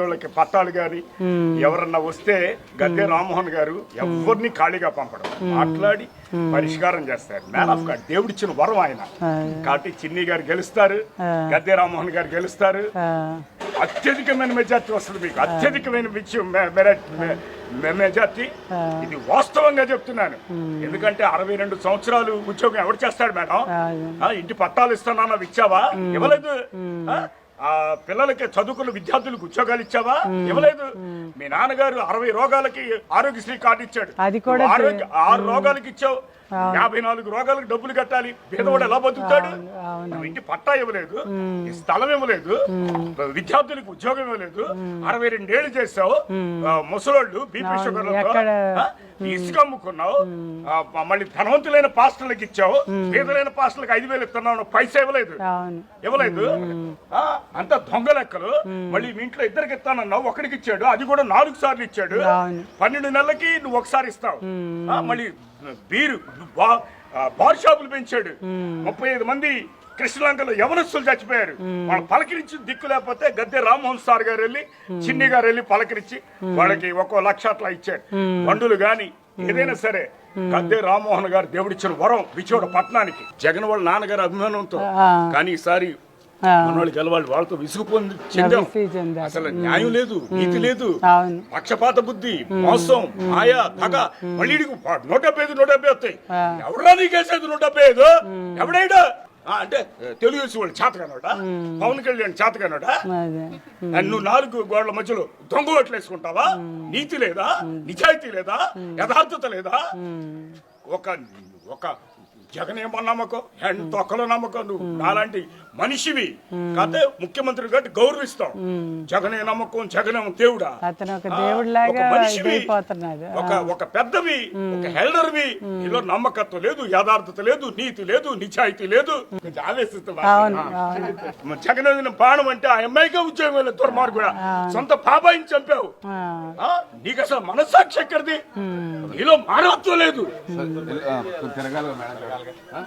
వాళ్ళకి పట్టాలు గాని ఎవరన్నా వస్తే గద్దె రామ్మోహన్ గారు ఎవరిని ఖాళీగా పంపడం. మాట్లాడి పరిష్కారం చేస్తారు. మ్యాన్ ఆఫ్ గాడ్ దేవుడిచ్చిన వరం ఆయన. కాబట్టి చిన్ని గారు గెలుస్తారు గద్దె రామ్మోహన్ గారు గెలుస్తారు. అత్యధికమైన మెజార్టీ వస్తుంది మీకు. అత్యధికమైన మెజార్టీ. ఇది వాస్తవంగా చెప్తున్నాను. ఎందుకంటే అరవై రెండు సంవత్సరాలు ఉద్యోగం ఎవరు చేస్తాడు మేడం? ఆ, ఇంటి పట్టాలు ఇస్తానన్నా ఇచ్చావా ఇవ్వలేదు. ఆ? పిల్లలకి చదువుకున్న విద్యార్థులకు ఉద్యోగాలు ఇచ్చావా? ఇవ్వలేదు. మీ నాన్నగారు అరవై రోగాలకి ఆరోగ్యశ్రీ కార్డు ఇచ్చాడు. ఆరోగ్య ఆరు రోగాలకి ఇచ్చావు. యాభై నాలుగు రోగాలకు డబ్బులు కట్టాలి. పేదవాడు ఎలా బతుకుతాడు? ఇంటి పట్టా ఇవ్వలేదు స్థలం ఇవ్వలేదు విద్యార్థులకు ఉద్యోగం ఇవ్వలేదు అరవై రెండేళ్ళు చేసావు ముసలోళ్ళు బీపీ షుగర్ ఇసుక అమ్ముకున్నావు మళ్ళీ ధనవంతులైన పాస్టర్లకు ఇచ్చావు పేదలైన పాస్టర్లకు ఐదు వేలు ఇస్తున్నావు పైసా ఇవ్వలేదు. ఇవ్వలేదు. ఆ, అంత దొంగ లెక్కలు. మళ్ళీ మీ ఇంట్లో ఇద్దరికి ఇస్తానన్నావు ఒకరికి ఇచ్చాడు అది కూడా నాలుగు సార్లు ఇచ్చాడు. పన్నెండు నెలలకి నువ్వు ఒకసారి ఇస్తావు. మళ్ళీ బీరు బార్ షాపులు పెంచాడు. ముప్పై ఐదు మంది కృష్ణలంకలో యవనస్తులు చచ్చిపోయారు. వాళ్ళు పలకరించి దిక్కు లేకపోతే గద్దె రామ్మోహన్ సార్ గారు వెళ్ళి చిన్ని గారు వెళ్ళి పలకరించి వాళ్ళకి ఒక్కో లక్ష అట్లా ఇచ్చారు బండులు గాని ఏదైనా సరే గద్దె రామ్మోహన్ గారు దేవుడిచ్చిన వరం విచోడ పట్టణానికి. జగన్ వాళ్ళ నాన్నగారి అభిమానంతో. కానీ ఈసారి మనవాళ్ళు గెలవాలి వాళ్ళతో విసుగు పొంది చెందాం. అసలు న్యాయం లేదు నీతి లేదు. పక్షపాత బుద్ధి మోసం మాయ దగ మళ్ళీ నూట డెబ్బై ఐదు నూట డెబ్బై వస్తాయి. ఎవడా నీకేసేది నూట డెబ్బై ఐదు ఎవడైనా? ఆ, అంటే తెలుగుదేశం వాళ్ళు చేతగానోట పవన్ కళ్యాణ్ అదే. నువ్వు నాలుగు గోడల మధ్యలో దొంగ ఓట్లు వేసుకుంటావా నీతి లేదా? నిజాయితీ లేదా? యథార్థత లేదా? ఒక ఒక జగన్ ఏమో నమ్మకం ఎంత ఒక్కలో నమ్మకం నువ్వు? నాలాంటి మనిషివి. కాకపోతే ముఖ్యమంత్రి కాబట్టి గౌరవిస్తాం. జగనే నమ్మకం జగనే దేవుడా? మనిషివి ఒక ఒక పెద్దవి ఒక హెల్డర్వి. ఇలా నమ్మకత్వం లేదు యథార్థత లేదు నీతి లేదు నిజాయితీ లేదు. జగన్ బాణం అంటే ఆ అమ్మాయికే ఉద్యోగం వెళ్ళలేదు దుర్మార్గుడా సొంత బాబాయిని చంపావు? నీకు అసలు మనస్సాక్షి ఎక్కడిది? నీలో మానవత్వం లేదు. తిరగాలి మేడం